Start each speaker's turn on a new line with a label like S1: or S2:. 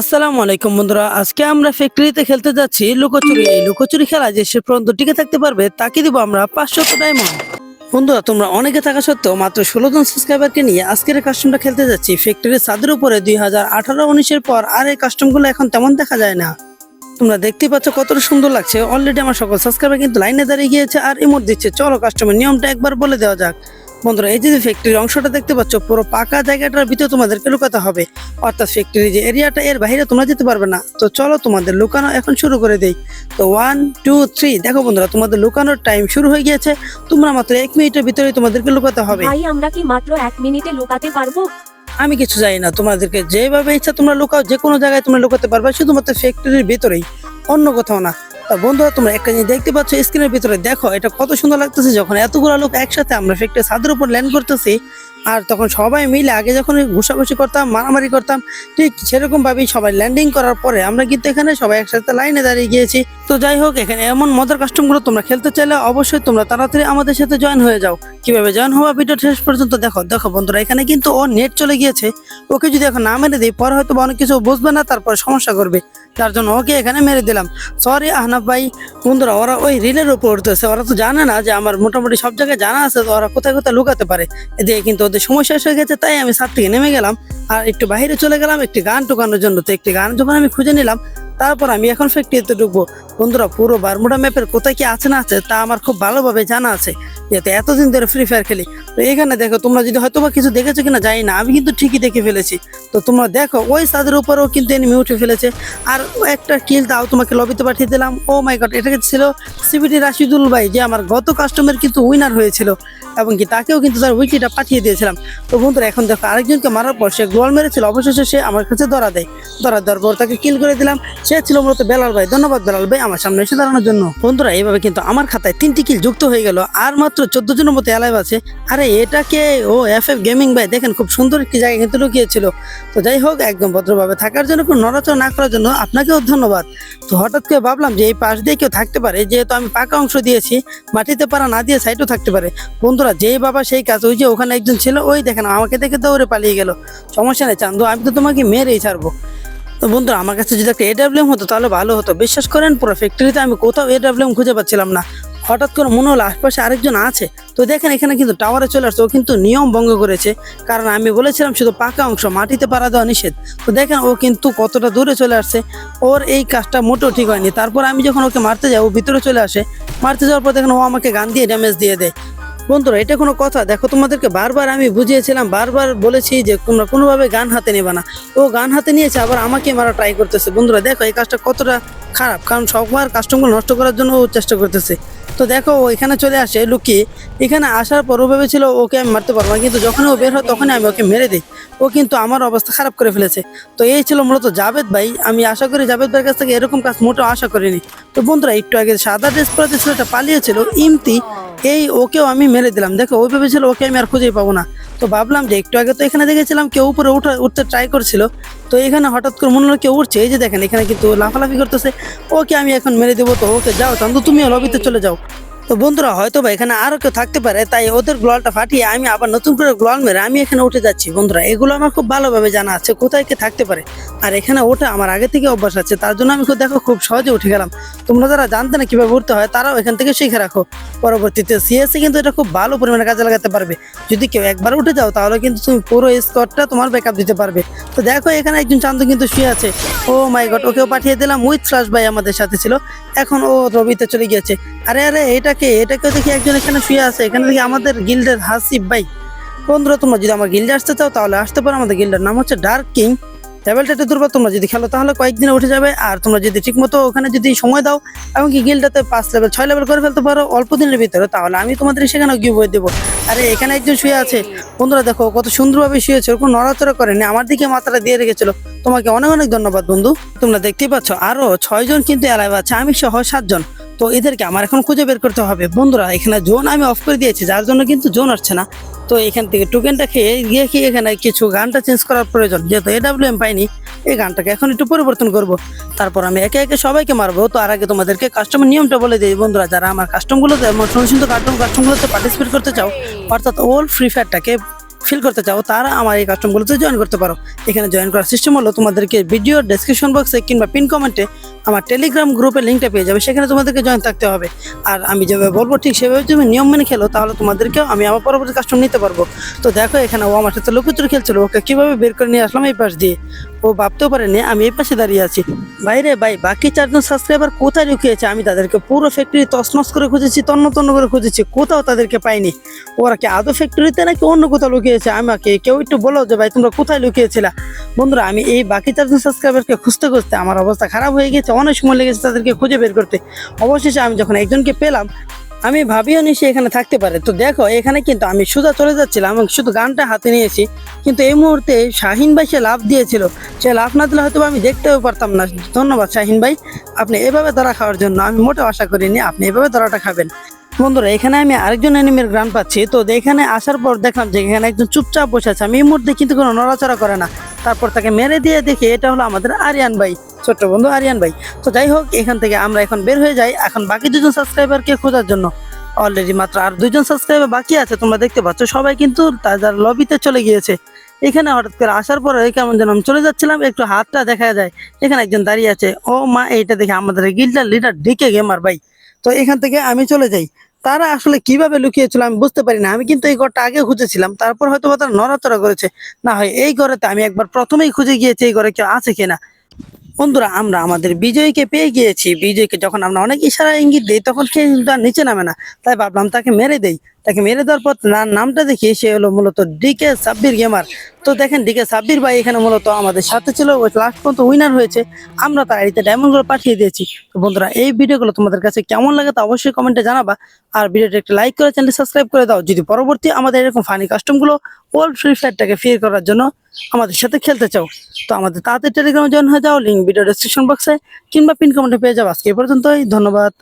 S1: আসসালামু আলাইকুম বন্ধুরা, আজকে আমরা ফ্যাক্টরিতে খেলতে যাচ্ছি লুকোচুরি। এই লুকোচুরি খেলা যে সে পর্যন্ত টিকে থাকতে পারবে, তাকে দিব আমরা পাঁচশো ডায়মন্ড বন্ধুরা, তোমরা অনেকে থাকা সত্ত্বেও মাত্র ষোলো জন সাবস্ক্রাইবারকে নিয়ে আজকের কাস্টমটা খেলতে যাচ্ছি। ফ্যাক্টরির ছাদের উপরে দুই হাজার আঠারো উনিশের পর আর এই কাস্টমগুলো এখন তেমন দেখা যায় না। তোমরা দেখতেই পাচ্ছ কতটা সুন্দর লাগছে। অলরেডি আমার সকল সাবস্ক্রাইবার কিন্তু লাইনে দাঁড়িয়ে গিয়েছে আর ইমোট দিচ্ছে। চলো কাস্টমার নিয়মটা একবার বলে দেওয়া যাক। বন্ধুরা এই যে ফ্যাক্টরির অংশটা দেখতে পাচ্ছ পুরো পাকা জায়গাটার ভিতরে তোমাদেরকে লুকাতে হবে। অর্থাৎ ফ্যাক্টরি যে এরিয়াটা এর বাইরে তোমরা যেতে পারবে না। তো চলো তোমাদের লুকানো এখন শুরু করে দেই। তো ওয়ান টু থ্রি দেখো বন্ধুরা তোমাদের লুকানোর টাইম শুরু হয়ে গিয়েছে। তোমরা মাত্র এক মিনিটের ভিতরে তোমাদেরকে লুকাতে হবে।
S2: ভাই আমরা কি মাত্র এক মিনিটে লুকাতে পারব?
S1: আমি কিছু জানি না তোমাদেরকে যেভাবে ইচ্ছা তোমরা লুকাও যে কোনো জায়গায় তোমরা লুকাতে পারবে শুধুমাত্র ফ্যাক্টরির ভিতরেই অন্য কোথাও না। বন্ধুরা, তোমরা একটা জিনিস দেখতে পাচ্ছ স্ক্রিনের ভিতরে দেখো, এটা কত সুন্দর লাগতেছে, যখন এতগুলো লোক একসাথে আমরা একটা ছাদের উপর ল্যান্ড করতেছি আর তখন সবাই মিলে আগে যখন ঘুষাঘুষি করতাম, মারামারি করতাম, ঠিক সেরকম ভাবেই সবাই ল্যান্ডিং করার পরে আমরা কিন্তু এখানে সবাই একসাথে লাইনে দাঁড়িয়ে গিয়েছি। তো যাই হোক, এখানে এমন মজার কাস্টমগুলো তোমরা খেলতে চাইলে অবশ্যই তোমরা তাড়াতাড়ি আমাদের সাথে জয়েন হয়ে যাও। কীভাবে জয়েন হওয়া ভিডিও শেষ পর্যন্ত দেখো দেখো বন্ধুরা, এখানে কিন্তু ও নেট চলে গিয়েছে। ওকে যদি এখন না মেরে দিই, পরে হয়তো অনেক কিছু বুঝবে না, তারপর সমস্যা করবে। তার জন্য ওকে এখানে মেরে দিলাম। সরি আহনাব ভাই, বন্ধুরা, ওরা ওই রিলের উপর উঠতেছে। ওরা তো জানে না যে আমার মোটামুটি সব জায়গায় জানা আছে ওরা কোথায় কোথায় লুকাতে পারে। এদিকে কিন্তু ওদের সময় শেষ হয়ে গেছে, তাই আমি ছাদ থেকে নেমে গেলাম। আর একটু বাইরে চলে গেলাম একটি গান টোকানোর জন্য। তো একটি গান যখন আমি খুঁজে নিলাম তারপর আমি এখন ফ্যাক্টরিতে ঢুকবো। বন্ধুরা, পুরো বারমুডা ম্যাপের কোথায় কি আছে না আছে তা আমার খুব ভালোভাবে জানা আছে। যেহেতু এতদিন ধরে ফ্রি ফায়ার খেলি, তো এখানে দেখো তোমরা যদি হয়তো বা কিছু দেখেছ কিনা জানি না, আমি কিন্তু ঠিকই দেখে ফেলেছি। তো তোমরা দেখো, ওই ছাদের উপরেও কিন্তু এনিমি উঠে ফেলেছে। আর একটা কিল দাও তোমাকে লবিতে পাঠিয়ে দিলাম। ও মাই গড এটা ছিল সিবিটি রাশিদুল ভাই, যে আমার গত কাস্টমার কিন্তু উইনার হয়েছিল। এবং কি তাকেও কিন্তু তার উইকিটা পাঠিয়ে দিয়েছিলাম। তো বন্ধুরা, এখন দেখো আরেকজনকে মারার পর সে গোল মেরেছিল, অবশেষে সে আমার কাছে ধরা দেয়। ধরা দেওয়ার পর তাকে কিল করে দিলাম। সে ছিল মূলত বেলাল ভাই। ধন্যবাদ বেলাল ভাই আমার সামনে এসে দাঁড়ানোর জন্য। বন্ধুরা, এইভাবে কিন্তু আমার খাতায় তিনটি কিল যুক্ত হয়ে গেল। আর মাত্র চোদ্দ জনের মতো অ্যালাইভ আছে। আরে এটাকে ও এফ এফ গেমিং ভাই, দেখেন খুব সুন্দর একটি জায়গায় কিন্তু লুকিয়েছিল। তো যাই হোক, একদম ভদ্রভাবে থাকার জন্য, কোনো নড়াচড়া না করার জন্য আপনাকেও ধন্যবাদ। তো হঠাৎ করে ভাবলাম যে এই পাশ দিয়ে কেউ থাকতে পারে, যেহেতু আমি পাকা অংশ দিয়েছি, মাটিতে পারা না দিয়ে সাইডও থাকতে পারে। বন্ধুরা যেই বাবা সেই কাজ, ওই যে ওখানে একজন ছিল, ওই দেখেন আমাকে দেখে দৌড়ে পালিয়ে গেল। সমস্যা নেই, চান্দু, আমি তো তোমাকে মেরেই ছাড়বো। তো আমার কাছে যদি একটা এডাব্লিউএম হতো, তাহলে ভালো হতো। বিশ্বাস করেন, পুরো ফ্যাক্টরিতে আমি কোথাও এডাব্লিউএম খুঁজে পাচ্ছিলাম না। হঠাৎ করে মনে হলো আশপাশে আরেকজন আছে। তো দেখেন, এখানে কিন্তু টাওয়ারে চলে আসছে। ও কিন্তু নিয়ম ভঙ্গ করেছে। কারণ আমি বলেছিলাম, শুধু পাকা অংশ, মাটিতে পাড়া দেওয়া নিষেধ। তো দেখেন, ও কিন্তু কতটা দূরে চলে আসছে। ওর এই কাজটা মোটেও ঠিক হয়নি। তারপর আমি যখন ওকে মারতে যাই, ও ভিতরে চলে আসে। মারতে যাওয়ার পর দেখেন, ও আমাকে গান দিয়ে ড্যামেজ দিয়ে দেয়। বন্ধুরা, এটা কোনো কথা। দেখো, তোমাদেরকে বারবার আমি বুঝিয়েছিলাম, বারবার বলেছি যে তোমরা কোনোভাবে গান হাতে নেবে না। ও গান হাতে নিয়েছে, আবার আমাকে মারা ট্রাই করতেছে। বন্ধুরা, দেখো, এই কাজটা কতটা খারাপ, কারণ সবার কাস্টমার নষ্ট করার জন্য ও চেষ্টা করতেছে। তো দেখো, ও এখানে চলে আসে লুকিয়ে এখানে আসার পর ও ভেবেছিল ওকে আমি মারতে পারব না, কিন্তু যখন ও বের হয় তখনই আমি ওকে মেরে দিই। ও কিন্তু আমার অবস্থা খারাপ করে ফেলেছে। তো এই ছিল মূলত জাভেদ ভাই। আমি আশা করি জাভেদ ভাইয়ের কাছ থেকে এরকম কাজ মোটেও আশা করিনি। তো বন্ধুরা, একটু আগে সাদা ড্রেস পরে ছেলেটা পালিয়েছিল, ইমতি এই ওকেও আমি মেরে দিলাম। দেখো, ও ভেবেছিল ওকে আমি আর খুঁজেই পাবো না। তো ভাবলাম যে একটু আগে তো এখানে দেখেছিলাম কেউ উপরে উঠা, উঠতে ট্রাই করছিল। তো এখানে হঠাৎ করে মনে হলো কেউ উঠছে। এই যে দেখেন, এখানে কিন্তু লাফালাফি করতেছে। ওকে আমি এখন মেরে দেবো। তো ওকে যাও, চান্দু, তুমিও লবিতে চলে যাও। তো বন্ধুরা হয়তো বা এখানে আরও কেউ থাকতে পারে, তাই ওদের গ্লোয়ালটা ফাটিয়ে আমি আবার নতুন করে গ্লোয়াল মেরে আমি এখানে উঠে যাচ্ছি। বন্ধুরা, এগুলো আমার খুব ভালোভাবে জানা আছে, কোথায় কে থাকতে পারে। আর এখানে ওঠা আমার আগে থেকে অভ্যাস আছে, তার জন্য আমি খুব, দেখো, খুব সহজে উঠে গেলাম। তোমরা যারা জানতে না কীভাবে উঠতে হয়, তারাও এখান থেকে শিখে রাখো। পরবর্তীতে সিএসসি কিন্তু এটা খুব ভালো পরিমাণে কাজে লাগাতে পারবে। যদি কেউ একবার উঠে যাও, তাহলে কিন্তু তুমি পুরো স্কোয়াডটা তোমার ব্যাকআপ দিতে পারবে। তো দেখো, এখানে একজন চান্দ কিন্তু শুয়ে আছে। ও মাই গড ওকেও পাঠিয়ে দিলাম উইথ ফ্লাশ ভাই আমাদের সাথে ছিল। এখন ও রবিতে চলে গিয়েছে। আরে আরে এটাকে এটাকে দেখি একজন এখানে শুয়ে আছে। এখানে দেখি আমাদের গিল্ডের হাসিব ভাই। বন্ধুরা, তোমরা যদি আমার গিল্ডে আসতে চাও, তাহলে আসতে পারো। আমাদের গিল্ডের নাম হচ্ছে ডার্ক কিং লেভেলটা একটু দুর্বল। তোমরা যদি খেলো, তাহলে কয়েকদিনে উঠে যাবে। আর তোমরা যদি ঠিকমতো ওখানে যদি সময় দাও এমনকি গিল্ডটাতে পাঁচ লেভেল ছয় লেভেল করে ফেলতে পারো অল্প দিনের ভিতরে, তাহলে আমি তোমাদের সেখানে গিয়ে বই দেবো। আরে, এখানে একজন শুয়ে আছে। বন্ধুরা, দেখো, কত সুন্দরভাবে শুয়েছে। ওরকম নড়াচড়া করেনি। আমার দিকে মাথাটা দিয়ে রেখেছিল। তোমাকে অনেক অনেক ধন্যবাদ, বন্ধু। তোমরা দেখতেই পাচ্ছ, আরও ছয়জন কিন্তু অ্যালাইভ আছে, আমি সহ সাতজন তো এদেরকে আমার এখন খুঁজে বের করতে হবে। বন্ধুরা, এখানে জোন আমি অফ করে দিয়েছি, যার জন্য কিন্তু জোন আসছে না। তো এখান থেকে টোকেনটা খেয়ে গিয়ে কি এখানে কিছু গানটা চেঞ্জ করার প্রয়োজন? যেহেতু এডাব্লিউ এম পাইনি, এই গানটাকে এখন একটু পরিবর্তন করব। তারপর আমি একে একে সবাইকে মারবো। তো আর আগে তোমাদেরকে কাস্টমার নিয়মটা বলে দিই, বন্ধুরা, যারা আমার কাস্টমগুলোতে সুন্দর সুন্দর কাস্টমগুলোতে পার্টিসিপেট করতে চাও, অর্থাৎ ওল্ড ফ্রি ফায়ারটাকে ফিল করতে চাও, তারা আমার এই কাস্টমগুলোতে জয়েন করতে পারো। এখানে জয়েন করার সিস্টেম হলো তোমাদেরকে ভিডিও ডেসক্রিপশন বক্সে কিংবা পিন কমেন্টে আমার টেলিগ্রাম গ্রুপের লিঙ্কটা পেয়ে যাবে, সেখানে তোমাদেরকে জয়েন থাকতে হবে। আর আমি যেভাবে বলব, ঠিক সেভাবে তুমি নিয়ম মেনে খেলো, তাহলে তোমাদেরকেও আমি আমার পরবর্তী কাস্টম নিতে পারব। তো দেখো এখানে ও আমার সাথে লুকুচুরি খেলছিল, ওকে কীভাবে বের করে নিয়ে আসলাম এই পাশ দিয়ে? ও ভাবতেও পারেনি, আমি এই পাশে দাঁড়িয়ে আছি। বাইরে ভাই, বাকি চারজন সাবস্ক্রাইবার কোথায় লুকিয়েছে? আমি তাদেরকে পুরো ফ্যাক্টরি তছনছ করে খুঁজেছি তন্ন তন্ন করে খুঁজেছি, কোথাও তাদেরকে পাইনি। ওরা কি আদৌ ফ্যাক্টরিতে নাকি অন্য কোথাও লুকিয়েছে? আমাকে কেউ একটু বলো যে ভাই, তোমরা কোথায় লুকিয়েছিলা? বন্ধুরা, আমি এই বাকি চারজন সাবস্ক্রাইবারকে খুঁজতে খুঁজতে আমার অবস্থা খারাপ হয়ে গেছে অনেক সময় লেগেছে তাদেরকে খুঁজে বের করতে। অবশেষে আমি যখন একজনকে পেলাম, আমি ভাবিও নি সে এখানে থাকতে পারে। তো দেখো, এখানে কিন্তু আমি সোজা চলে যাচ্ছিলাম এবং শুধু গানটা হাতে নিয়েছি। কিন্তু এই মুহূর্তে শাহিন ভাই সে লাভ দিয়েছিল। সে লাভ না দিলে হয়তো আমি দেখতেও পারতাম না। ধন্যবাদ শাহিন ভাই, আপনি এভাবে ধরা খাওয়ার জন্য আমি মোটেও আশা করিনি আপনি এভাবে ধরাটা খাবেন। বন্ধুরা, এখানে আমি আরেকজন এনিমির গ্রান পাচ্ছি। তো এখানে আসার পর দেখলাম যে এখানে একজন চুপচাপ বসে আছে। আমি এই মুহূর্তে কিন্তু কোনো নড়াচড়া করে না। তারপর তাকে মেরে দিয়ে দেখি এটা হলো আমাদের আরিয়ান ভাই, ছোট্ট বন্ধু আরিয়ান ভাই। তো যাই হোক, এখান থেকে আমরা এখন বের হয়ে যাই। এখন বাকি দুজন সাবস্ক্রাইবারকে খোঁজার জন্য। অলরেডি মাত্র আর দুজন সাবস্ক্রাইবার বাকি আছে, তোমরা দেখতে পাচ্ছ, সবাই কিন্তু তাদের লবিতে চলে গিয়েছে। এখানে হঠাৎ করে আসার পরে কেমন যেন আমি চলে যাচ্ছিলাম, একটু হাতটা দেখা যায়। এখানে একজন দাঁড়িয়ে আছে। ও মা, এইটা দেখে আমাদের গিল্ডার লিডার ডিকে গেমার ভাই। তো এখান থেকে আমি চলে যাই। তারা আসলে কীভাবে লুকিয়েছিল আমি বুঝতে পারি না। আমি কিন্তু এই ঘরটা আগে খুঁজেছিলাম, তারপর হয়তো তারা নড়াচড়া করেছে। না হয় এই ঘরেতে আমি একবার প্রথমেই খুঁজে গিয়েছি এই ঘরে কেউ আছে কিনা। বন্ধুরা, আমরা আমাদের বিজয়কে পেয়ে গিয়েছি। বিজয়কে যখন আমরা অনেক ইশারা ইঙ্গিত দিই, তখন সে নিচে নামে না। তাই ভাবলাম তাকে মেরে দেই। তাকে মেরে দেওয়ার পর তার নামটা দেখি, সে হলো মূলত ডিকে সাব্বির গেমার। তো দেখেন ডিকে সাব্বির ভাই এখানে মূলত আমাদের সাথে ছিল লাস্ট পর্যন্ত উইনার হয়েছে। আমরা তার আইডিতে ডায়মন্ডগুলো পাঠিয়ে দিয়েছি। তো বন্ধুরা, এই ভিডিওগুলো তোমাদের কাছে কেমন লাগে তা অবশ্যই কমেন্টে জানাবা। আর ভিডিওটা একটা লাইক করে চ্যানেল সাবস্ক্রাইব করে দাও। যদি পরবর্তী আমাদের এরকম ফানি কাস্টমগুলো ওয়ার্ল্ড ফ্রি ফায়ারটাকে ফির করার জন্য আমাদের সাথে খেলতে চাও, তো আমাদের তাড়াতাড়ি টেলিগ্রামে জয়েন হয়ে যাও। লিঙ্ক ভিডিও ডেসক্রিপশন বক্সে কিংবা পিন কমেন্টে পেয়ে যাও। আজকে এই পর্যন্তই, ধন্যবাদ।